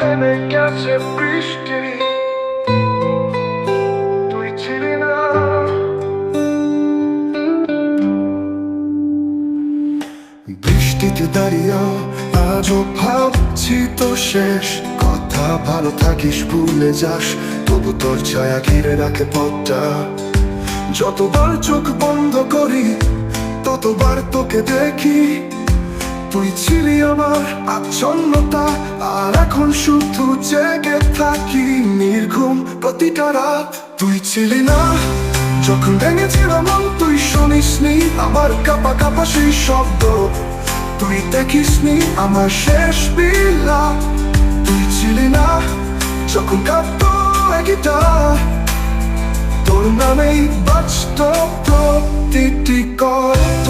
থেমে গেছে বৃষ্টি। তুই ছিলি না। বৃষ্টিতে দাঁড়িয়ে আজও ভাবছি তো শেষ। কথা ভালো থাকিস, ভুলে যাস, তবু তোর ছায়া ঘিরে রাখে পথটা। যতবার চোখ বন্ধ করি, ততবার তোকে দেখি। তুই ছিলি আমার আচ্ছন্নতা, আর এখন শুধু জেগে থাকি নির্ঘুম প্রতিটা রাত। তুই ছিলি না, যখন ভেঙেছিল মন, তুই শুনিসনি আমার কাপা কাপা সেই শব্দ। তুই দেখিসনি আমার শেষ বিলা তুই ছিলি না, যখন কাঁপতো গিটার তোর নামেই বাঁচত প্রতিটি কত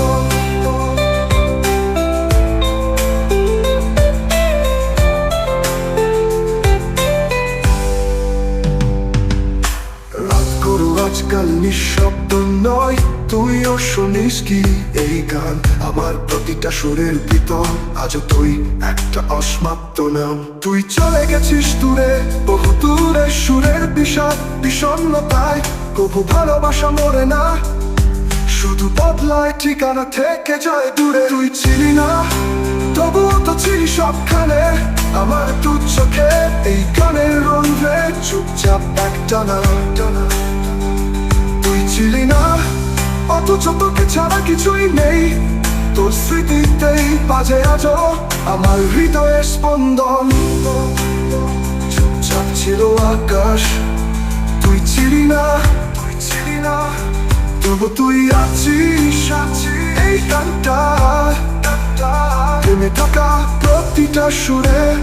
আজকাল নিঃশব্দ নয়, তুইও শুনিস কি এই গান? আমার প্রতিটা সুরের ভিতর আজও তুই একটা অসমাপ্ত নাম। তুই চলে গেছিস দূরে, বহু দূরে সুরের বিষাদ, বিষণ্ণতায়। কবু ভালোবাসা মরে না, শুধু বদলায় ঠিকানা থেকে যায় দূরে। তুই ছিলি না তবু তো ছিলি সবখানে। আমার দু চোখে এই গানের রন্ধ্রে চুপচাপ একটা তুই ছিলি না। অথচ তোকে ছাড়া কিছুই নেই। তোর স্মৃতিতেই বাজে আজও আমার হৃদয়ের স্পন্দন। চুপচাপ ছিল আকাশ। তুই ছিলি না। তুই ছিলি না। তবু তুই আছিস। এই গানটা থেমে থাকা প্রতিটা সুরে।